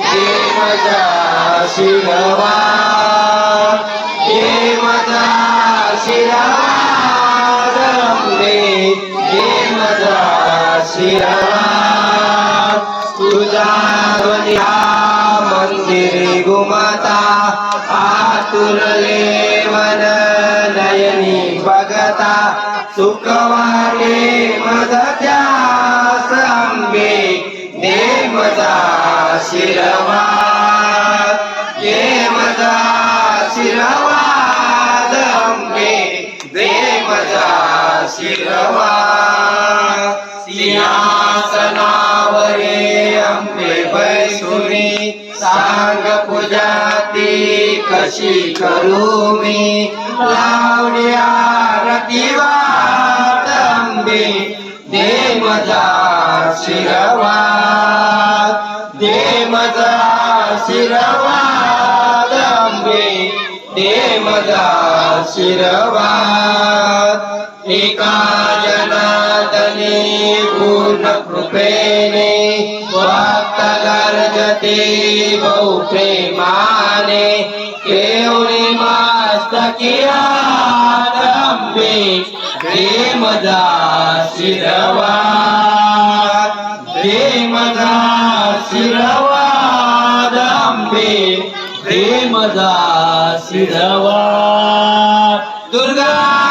हे शिरवा। हे माझा शिरवा। रंबे हे माझा शिरवा। तुझा ध्वनिया मंदिरे गुमाता आतुरले मन नयनी बघता सुखवाने मदत्या शिरवा सिंहासनावरे अंबे बैसुनी सांग पूजा ती कशी करू मी लावणी आरती वाट अंबे दे मजा शिरवा दे मजा शिरवा अंबे दे मजा शिरवा निकायनादने पूर्णकृपेणे वाक्तगर्जते बहु प्रेमाने केवलिमास्तकिरादम्बे प्रेमदा शिरवा प्रेमदा शिरवादम्बे प्रेमदा शिरवा दुर्गा